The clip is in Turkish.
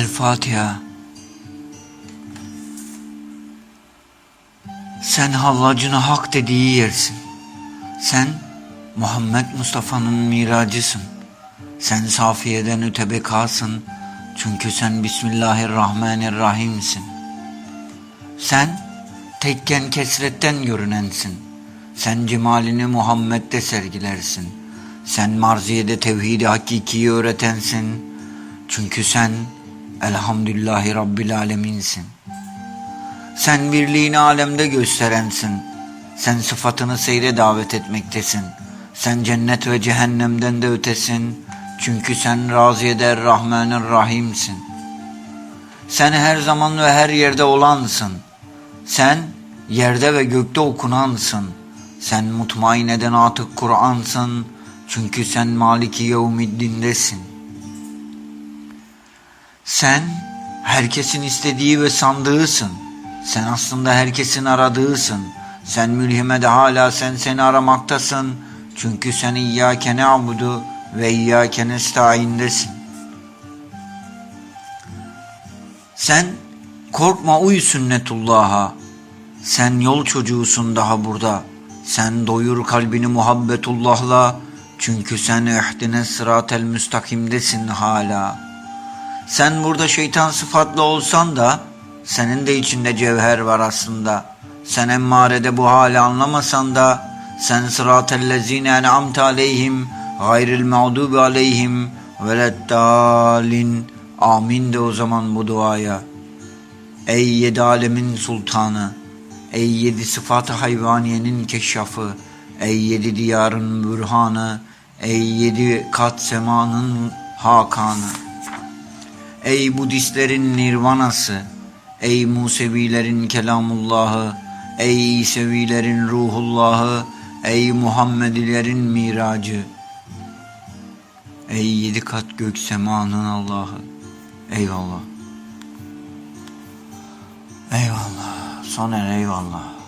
El Fatiha. Sen hallacını hak dediği yersin. Sen Muhammed Mustafa'nın miracısın. Sen Safiye'den öte bekasın. Çünkü sen Bismillahirrahmanirrahimsin. Sen tekken kesretten görünensin. Sen cemalini Muhammed'de sergilersin. Sen marziyede tevhidi hakikiyi öğretensin. Çünkü sen Elhamdülillahi Rabbil Aleminsin. Sen birliğini alemde gösterensin. Sen sıfatını seyre davet etmektesin. Sen cennet ve cehennemden de ötesin. Çünkü sen raziyede Rahmanir Rahim'sin. Sen her zaman ve her yerde olansın. Sen yerde ve gökte okunansın. Sen mutmaineden atık Kur'ansın. Çünkü sen Maliki Yevmiddin'desin. Sen herkesin istediği ve sandığısın. Sen aslında herkesin aradığısın. Sen mülhimede hala sen seni aramaktasın. Çünkü sen İyyâke ne'abudu ve İyyâke nesta'indesin. Sen korkma uy sünnetullah'a. Sen yol çocuğusun daha burada. Sen doyur kalbini muhabbetullah'la. Çünkü sen ihdine sıratel müstakimdesin hala.'' Sen burada şeytan sıfatlı olsan da senin de içinde cevher var aslında. Sen emmarede bu hali anlamasan da sen sıratellezine en'amte aleyhim gayril mağdubi aleyhim veleddalin amin de o zaman bu duaya. Ey yedi alemin sultanı, ey yedi sıfat-ı hayvaniyenin keşşafı, ey yedi diyarın bürhanı, ey yedi kat semanın hakanı. Ey Budistlerin nirvanası, ey Musevilerin kelamullahı, ey İsevilerin ruhullahı, ey Muhammedilerin miracı. Ey yedi kat gök semanın Allah'ı. Eyvallah. Eyvallah. Soner eyvallah.